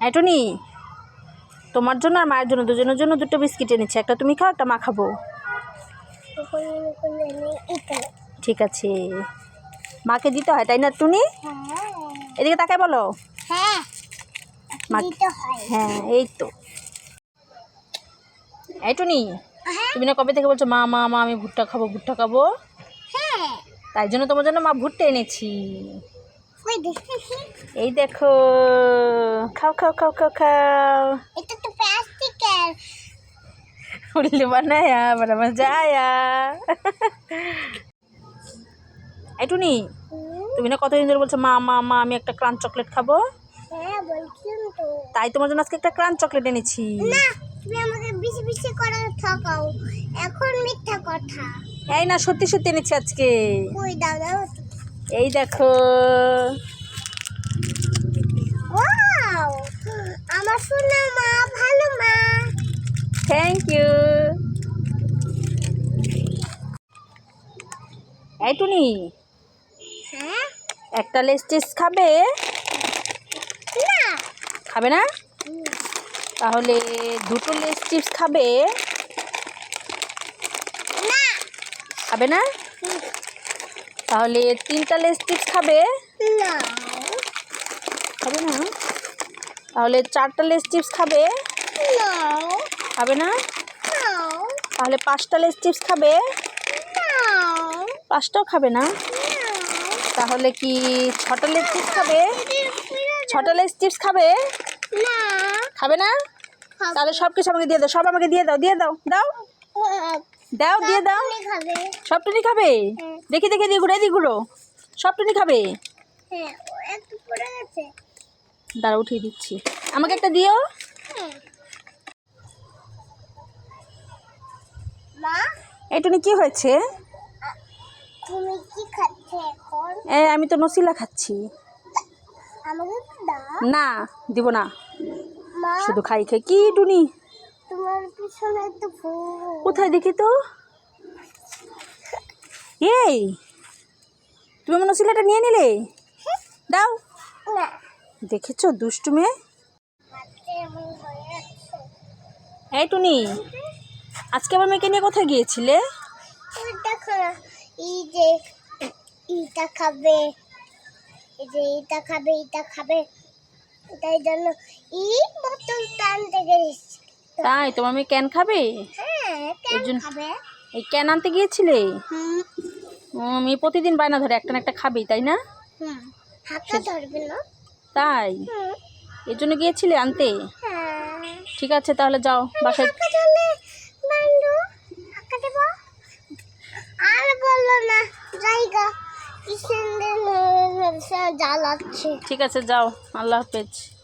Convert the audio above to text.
এটনি তোমার জন্য আর মায়ের জন্য দুজনের জন্য দুটো বিস্কিট এনেছি। একটা তুমি খাও একটা মা খাব। ঠিক আছে। মাকে দিতে হয় তাই না টুনি? এদিকে তাকে বলো। হ্যাঁ হয় এই তো। এই টুনি তুমি না কবে থেকে বলছো মা মা মা আমি ভুট্টা খাব ভুট্টা খাব হ্যাঁ। তাই জন্য তোমার জন্য মা ভুট্টা এনেছি। এই দেখো। খাও খাও খাও খাও খাও। এটা তো প্লাস্টিকের উল্লি বানায়া বড় মজা আয়া এই টুনি তুমি না কতদিন ধরে বলছো মা মা মা আমি একটা ক্রাঞ্চ চকলেট খাব? হ্যাঁ তাই তোমার জন্য আজকে একটা ক্রাঞ্চ চকলেট এনেছি। না তুমি আমাকে বেশি বেশি করে ঠকাও এখন মিথ্যা কথা। এই না সত্যি সত্যি এনেছি আজকে। ওই দাদা এই দেখো। আমার সোনা মা ভালো মা। থ্যাংক ইউ এই টুনি হ্যাঁ? একটা লেস টেস্ট খাবে? না। খাবে না? তাহলে দুটো লেস চিপস খাবে? না। খাবে না? তাহলে তিনটা লেস চিপস খাবে? খাবে না? তাহলে চারটা লেস চিপস খাবে? না। খাবে না? তাহলে পাঁচটা লেস চিপস খাবে? না পাঁচটাও খাবে না? তাহলে কি ছটা লেস চিপস খাবে? ছটা লেস চিপস খাবে? না। খাবে না? তাহলে সব কিছু আমাকে দিয়ে দাও। সব আমাকে দিয়ে দাও দিয়ে দাও। দাও। দাও দিয়ে দাও। খাবে। সব খাবে? হ্যাঁ। দেখি দেখি দিয়ে ঘুরে দিয়ে ঘুরো। সব টুনি খাবে? হ্যাঁ দাঁড়া উঠিয়ে দিচ্ছি। আমাকে একটা দিও। এটুনি মা? কি হয়েছে? তুমি কি খাচ্ছে এখন? এ আমি তো নসিলা খাচ্ছি। আমাকে দাও। না দিব না। শুধু খাই খাই। কি টুনি? তোমার পিছনে একটু কোথায় দেখি তো? এই তুমি আমার নসিলাটা নিয়ে নিলে? দাও। দেখেছ দুষ্টু মেয়ে? এই টুনি আজকে আমার মেয়েকে নিয়ে কোথায় গিয়েছিলে? খাবে এই যে খাবে তাই জন্য এই বোতল টানতে গেছি। তাই তোমার মেয়ে ক্যান খাবে? হ্যাঁ কেন এই খাবে। এই ক্যান আনতে গিয়েছিলে? হুম। মেয়ে প্রতিদিন বায়না ধরে একটা না একটা খাবেই তাই না? তাই? এর জন্য গিয়েছিলে আনতে? হ্যাঁ। ঠিক আছে তাহলে যাও বাসায়। আর বলল না জায়গা জ্বালাচ্ছে। ঠিক আছে যাও। আল্লাহ হাফেজ।